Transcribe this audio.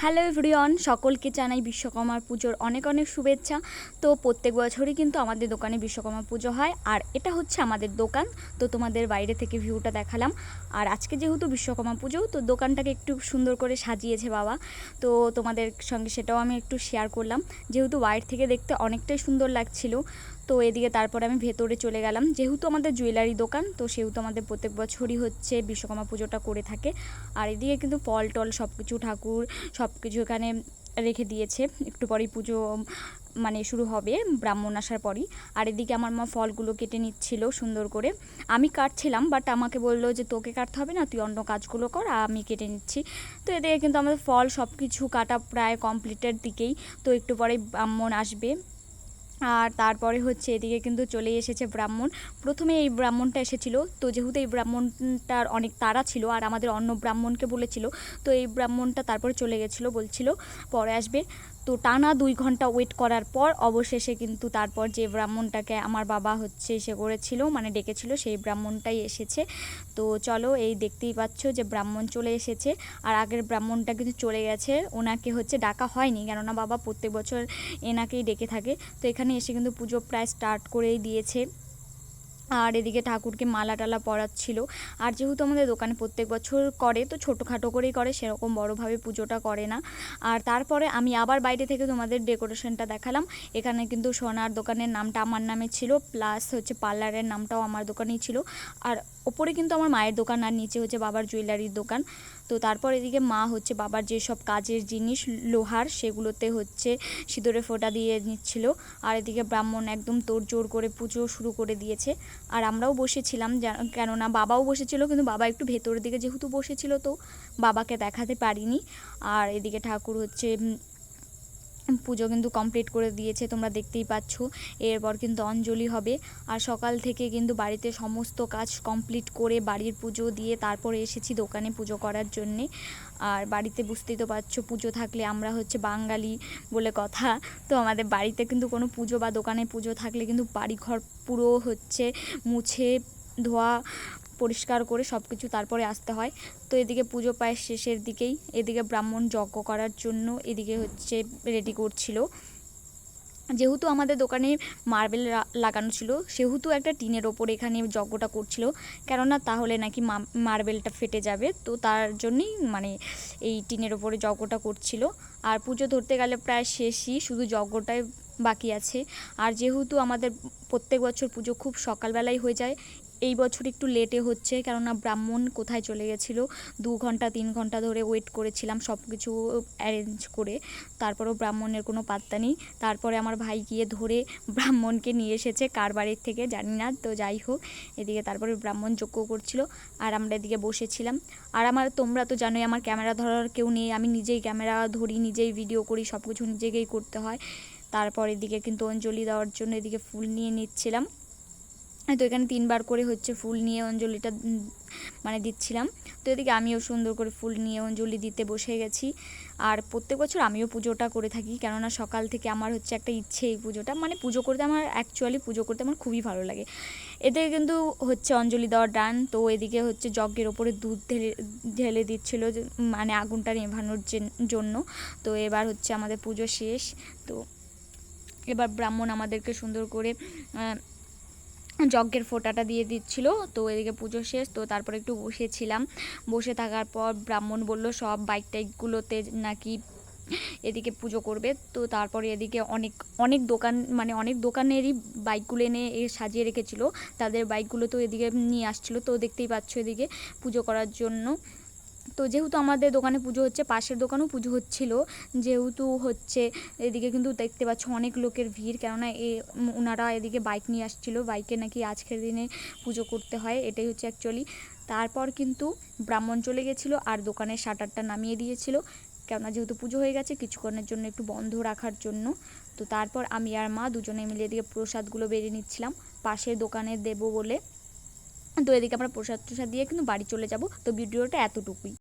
Hello everyone সকলকে জানাই বিশ্বকর্মার পুজোর অনেক অনেক শুভেচ্ছা। তো প্রত্যেক বছরই কিন্তু আমাদের দোকানে বিশ্বকর্মা পুজো হয়। আর এটা হচ্ছে আমাদের দোকান। তো তোমাদের বাইরে থেকে ভিউটা দেখালাম। আর আজকে যেহেতু বিশ্বকর্মা পুজো, তো দোকানটাকে একটু সুন্দর করে সাজিয়েছে বাবা। তো তোমাদের সঙ্গে সেটাও আমি একটু শেয়ার করলাম। যেহেতু বাইরে থেকে দেখতে অনেকটাই সুন্দর লাগছিল। তো এদিকে তারপরে আমি ভেতরে চলে গেলাম। যেহেতু আমাদের জুয়েলারি দোকান, তো সেহেতু আমাদের প্রত্যেক বছরই হচ্ছে বিশ্বকর্মা পুজোটা করে থাকে। আর এদিকে কিন্তু ফল টল সব কিছু ঠাকুর সব কিছু এখানে রেখে দিয়েছে। একটু পরেই পুজো মানে শুরু হবে, ব্রাহ্মণ আসার পরই। আর এদিকে আমার মা ফলগুলো কেটে নিচ্ছিল সুন্দর করে। আমি কাটছিলাম বাট আমাকে বলল যে, তোকে কাটতে হবে না, তুই অন্য কাজগুলো কর, আমি কেটে নিচ্ছি। তো এদিকে কিন্তু আমাদের ফল সব কিছু কাটা প্রায় কমপ্লিটের দিকেই। তো একটু পরে ব্রাহ্মণ আসবে। আর তারপরে হচ্ছে এদিকে কিন্তু চলে এসেছে ব্রাহ্মণ। প্রথমে এই ব্রাহ্মণটা এসেছিল। তো যেহেতু এই ব্রাহ্মণটার অনেক তারা ছিল আর আমাদের অন্য ব্রাহ্মণকে বলেছিল, তো এই ব্রাহ্মণটা তারপরে চলে গেছিল, বলছিল, পরে আসবে। তো টানা দুই ঘণ্টা ওয়েট করার পর অবশেষে কিন্তু তারপর যে ব্রাহ্মণটাকে আমার বাবা হচ্ছে এসে করেছিল মানে ডেকেছিল, সেই ব্রাহ্মণটাই এসেছে। তো চলো এই দেখতেই পাচ্ছ যে ব্রাহ্মণ চলে এসেছে। আর আগের ব্রাহ্মণটা কিন্তু চলে গেছে। ওনাকে হচ্ছে ডাকা হয়নি, কেননা বাবা প্রত্যেক বছর এনাকেই ডেকে থাকে। তো এখানে এসে কিন্তু পুজো প্রায় স্টার্ট করেই দিয়েছে। আর এদিকে ঠাকুরকে মালা টালা পরাচ্ছিল। আর যেহেতু আমাদের দোকানে প্রত্যেক বছর করে, তো ছোটোখাটো করেই করে, সেরকম বড়োভাবে পুজোটা করে না। আর তারপরে আমি আবার বাইরে থেকে তোমাদের ডেকোরেশনটা দেখালাম। এখানে কিন্তু সোনার দোকানের নামটা আমার নামে ছিল, প্লাস হচ্ছে পার্লারের নামটাও আমার দোকানেই ছিল। আর ওপরে কিন্তু আমার মায়ের দোকান, আর নিচে হচ্ছে বাবার জুয়েলারির দোকান। তো তারপর এদিকে মা হচ্ছে বাবার যেসব কাজের জিনিস, লোহার, সেগুলোতে হচ্ছে সিঁদুরে ফোঁটা দিয়ে নিচ্ছিল। আর এদিকে ব্রাহ্মণ একদম তোড়জোড় করে পুজো শুরু করে দিয়েছে। আর আমরাও বসেছিলাম কেননা বাবাও বসেছিল, কিন্তু বাবা একটু ভেতরের দিকে যেহেতু বসেছিল তো বাবাকে দেখাতে পারিনি। আর এদিকে ঠাকুর হচ্ছে পুজো কিন্তু কমপ্লিট করে দিয়েছে, তোমরা দেখতেই পাচ্ছ। এরপর কিন্তু অঞ্জলি হবে। আর সকাল থেকে কিন্তু বাড়িতে সমস্ত কাজ কমপ্লিট করে বাড়ির পুজো দিয়ে তারপরে এসেছি দোকানে পুজো করার জন্যে। আর বাড়িতে বুঝতেই তো পারছ পুজো থাকলে আমরা হচ্ছে বাঙালি বলে কথা। তো আমাদের বাড়িতে কিন্তু কোনো পুজো বা দোকানে পুজো থাকলে কিন্তু বাড়িঘর পুরো হচ্ছে মুছে, ধোয়া পরিষ্কার করে সব কিছু তারপরে আসতে হয়। তো এদিকে পুজো প্রায় শেষের দিকেই, এদিকে ব্রাহ্মণ যজ্ঞ করার জন্য এদিকে হচ্ছে রেডি করছিল। যেহেতু আমাদের দোকানে মার্বেল লাগানো ছিল, সেহেতু একটা টিনের ওপর এখানে যজ্ঞটা করছিল। কেননা তাহলে নাকি মার্বেলটা ফেটে যাবে, তো তার জন্যই মানে এই টিনের ওপরে যজ্ঞটা করছিল। আর পুজো ধরতে গেলে প্রায় শেষই, শুধু যজ্ঞটাই বাকি আছে। আর যেহেতু আমাদের প্রত্যেক বছর পুজো খুব সকালবেলাই হয়ে যায় এই বছর একটু লেটে হচ্ছে, কেননা ব্রাহ্মণ কোথায় চলে গেছিল? দু ঘণ্টা, তিন ঘণ্টা ধরে ওয়েট করেছিলাম সব কিছু অ্যারেঞ্জ করে। তারপরেও ব্রাহ্মণের কোনো পাত্তা নেই। তারপরে আমার ভাই গিয়ে ধরে ব্রাহ্মণকে নিয়ে এসেছে কার বাড়ির থেকে, জানি না, তো যাই হোক। এদিকে তারপরে ব্রাহ্মণ যজ্ঞ করছিল, আর আমরা এদিকে বসেছিলাম। আর আমার, তোমরা তো জানোই, আমার ক্যামেরা ধরার কেউ নেই। আমি নিজেই ক্যামেরা ধরি, নিজেই ভিডিও করি সব কিছু নিজেকেই করতে হয়। তারপর এদিকে কিন্তু অঞ্জলি দেওয়ার জন্য এদিকে ফুল নিয়ে নিচ্ছিলাম। তো এখানে তিনবার করে হচ্ছে ফুল নিয়ে অঞ্জলিটা মানে দিচ্ছিলাম। তো এদিকে আমিও সুন্দর করে ফুল নিয়ে অঞ্জলি দিতে বসে গেছি। আর প্রত্যেক বছর আমিও পুজোটা করে থাকি, কেননা সকাল থেকে আমার হচ্ছে একটা ইচ্ছে এই পুজোটা। মানে পুজো করতে আমার অ্যাকচুয়ালি পুজো করতে আমার খুবই ভালো লাগে। এতে কিন্তু হচ্ছে অঞ্জলি দেওয়ার ডান তো এদিকে হচ্ছে যজ্ঞের ওপরে দুধ ঢেলে ঢেলে দিচ্ছিল মানে আগুনটা নেভানোর জন্য। তো এবার হচ্ছে আমাদের পুজো শেষ। তো এবার ব্রাহ্মণ আমাদেরকে সুন্দর করে যজ্ঞের ফোঁটাটা দিয়ে দিচ্ছিল। তো এদিকে পুজো শেষ, তো তারপরে একটু বসেছিলাম। বসে থাকার পর ব্রাহ্মণ বলল, সব বাইক টাইকগুলোতে নাকি এদিকে পুজো করবে। তো তারপরে এদিকে অনেক অনেক দোকান মানে অনেক দোকানেরই বাইকগুলো এনে এ সাজিয়ে রেখেছিল। তাদের বাইকগুলো তো এদিকে নিয়ে আসছিল। তো দেখতেই পাচ্ছ এদিকে পুজো করার জন্য। তো যেহেতু আমাদের দোকানে পুজো হচ্ছে, পাশের দোকানেও পুজো হচ্ছিল। যেহেতু হচ্ছে এদিকে কিন্তু দেখতে পাচ্ছ অনেক লোকের ভিড়, কেননা এ ওনারা এদিকে বাইক নিয়ে আসছিল। বাইকে নাকি আজকের দিনে পুজো করতে হয়, এটাই হচ্ছে অ্যাকচুয়ালি তারপর কিন্তু ব্রাহ্মণ চলে গেছিল আর দোকানের শাটারটা নামিয়ে দিয়েছিল। কেননা যেহেতু পুজো হয়ে গেছে, কিছুক্ষণের জন্য একটু বন্ধ রাখার জন্য। তো তারপর আমি আর মা দুজনে মিলে এদিকে প্রসাদগুলো বেরিয়ে নিচ্ছিলাম। পাশের দোকানে দেবো বলে। তো এদিকে আমরা প্রসাদ টসাদ দিয়ে কিন্তু বাড়ি চলে যাব। তো ভিডিওটা এতটুকুই।